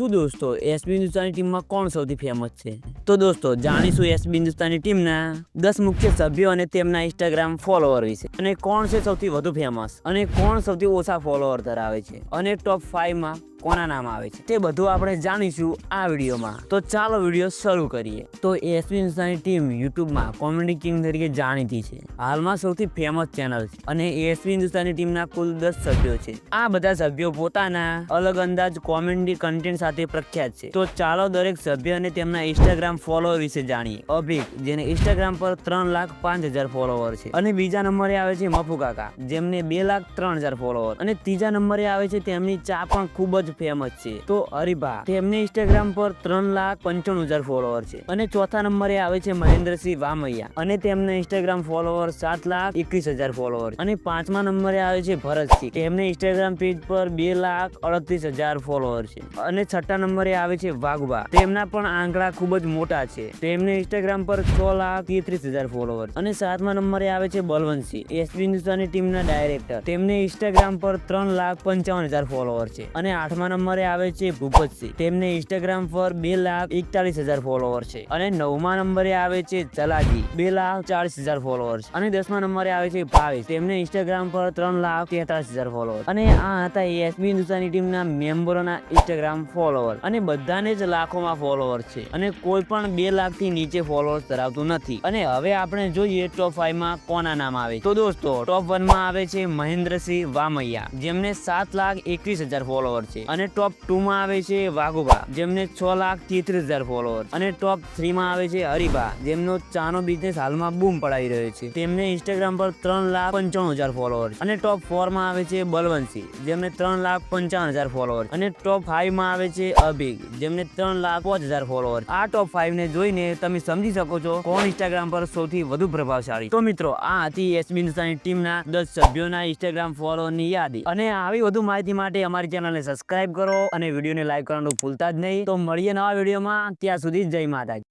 શું દોસ્તો? એસબી હિન્દુસ્તાની ટીમમાં કોણ સૌથી ફેમસ છે? તો દોસ્તો, જાણીશું એસબી હિન્દુસ્તાની ટીમના દસ મુખ્ય સભ્યો અને તેમના ઇન્સ્ટાગ્રામ ફોલોવર વિશે. અને કોણ છે સૌથી વધુ ફેમસ અને કોણ સૌથી ઓછા ફોલોવર ધરાવે છે? અને ટોપ ફાઈવમાં કોના નામ આવે છે? તે બધું આપણે જાણીશું આ વિડીયોમાં. તો ચાલો વીડિયો શરૂ કરીએ. તો એસપી હિન્દુસ્તાની ટીમ યુટ્યુબમાં કોમેડી કિંગ તરીકે જાણીતી છે. હાલમાં સૌથી ફેમસ ચેનલ છે અને એસપી હિન્દુસ્તાની ટીમના કુલ દસ સભ્યો છે. આ બધા સભ્યો પોતાના અલગ અંદાજ કોમેડી કન્ટેન્ટ સાથે પ્રખ્યાત છે. તો ચાલો દરેક સભ્ય અને તેમના ઇન્સ્ટાગ્રામ ફોલોઅર વિશે જાણીએ. અભિક, જેને ઇન્સ્ટાગ્રામ પર ત્રણ લાખ પાંચ હજાર ફોલોવર છે. અને બીજા નંબરે આવે છે મફુ કાકા, જેમને બે લાખ ત્રણ હજાર ફોલોવર અને ત્રીજા નંબરે આવે છે તેમની ચા પણ ખૂબ જ ફેમસ છે. તો હરિભા તેમને ઇન્સ્ટાગ્રામ પર ત્રણ લાખ પંચાણું હજાર ફોલોવર છે. અને ચોથા નંબરે આવે છે મહેન્દ્રસિંહ વામૈયા. અને તેમના ઇન્સ્ટાગ્રામ ફોલોવર સાત લાખ એકવીસ હજાર ફોલોવર અને પાંચમા નંબરે આવે છે ભરતસિંહ તેમને ઇન્સ્ટાગ્રામ પેજ પર બે લાખ અડત્રીસ હજાર ફોલોવર છે. અને છઠ્ઠા નંબરે આવે છે વાઘબા. તેમના પણ આંકડા ખૂબ જ મોટા છે. તેમને ઇન્સ્ટાગ્રામ પર છ લાખ તેત્રીસ હજાર ફોલોવર અને સાતમા નંબરે આવે છે બલવંતસિંહ એસપી હિન્દુસ્તાની ટીમના ડાયરેક્ટર તેમને ઇન્સ્ટાગ્રામ પર ત્રણ લાખ પંચાવન હજાર ફોલોવર છે. અને આઠમા નંબરે આવે છે ભૂપતસિંહ. તેમને ઇન્સ્ટાગ્રામ પર બે લાખ એકતાલીસ હજાર ફોલોવર છે અને નવમા નંબરે આવે છે ચલાજી. બે લાખ ચાલીસ હજાર ફોલોવર અને દસમા નંબરે આવે છે ભાવેશ. તેમને ઇન્સ્ટાગ્રામ પર ત્રણ લાખ તેતાલીસ હજાર ફોલોવર અને આ હતા એસબી હિન્દુસ્તાની ટીમના મેમ્બરોના ઇન્સ્ટાગ્રામ ફોલોવર અને બધાને જ લાખોમાં ફોલોવર છે. અને કોઈ પણ બે લાખથી નીચે ફોલોવર ધરાવતું નથી. અને હવે આપણે જોઈએ ટોપ ફાઈવમાં કોના નામ આવે. તો દોસ્તો ટોપ વનમાં આવે છે મહેન્દ્રસિંહ વામૈયા. જેમને સાત લાખ એકવીસ હજાર ફોલોવર છે. અને ટોપ ટુ માં આવે છે વાઘુબા, જેમને છ લાખ તેત્રીસ હજાર ફોલોવર અને ટોપ થ્રી માં આવે છે હરિભા, જેમનો ચાનો બિઝનેસ હાલમાં બૂમ પડાવી રહ્યો છે. તેમને ઇન્સ્ટાગ્રામ પર ત્રણ લાખ પંચાણું હજાર ફોલોવર અને ટોપ ફોરમાં આવે છે બલવંતસિંહ, જેમને ત્રણ લાખ પંચાવન હજાર ફોલોવર અને ટોપ ફાઈવમાં આવે છે અભિગ, જેમને ત્રણ લાખ પાંચ હજાર ફોલોવર આ ટોપ ફાઈવ ને જોઈને તમે સમજી શકો છો કોણ ઇન્સ્ટાગ્રામ પર સૌથી વધુ પ્રભાવશાળી. તો મિત્રો, આ હતી એસબી હિન્દુસ્તાની ટીમના દસ સભ્યોના ઇન્સ્ટાગ્રામ ફોલોની યાદી. અને આવી વધુ માહિતી માટે અમારી ચેનલને સબસ્ક્રાઇબ કરો અને વિડીયોને લાઈક કરવાનું ભૂલતા જ નહીં. તો મળીએ નવા વિડીયોમાં. ત્યાં સુધી જય માતાજી.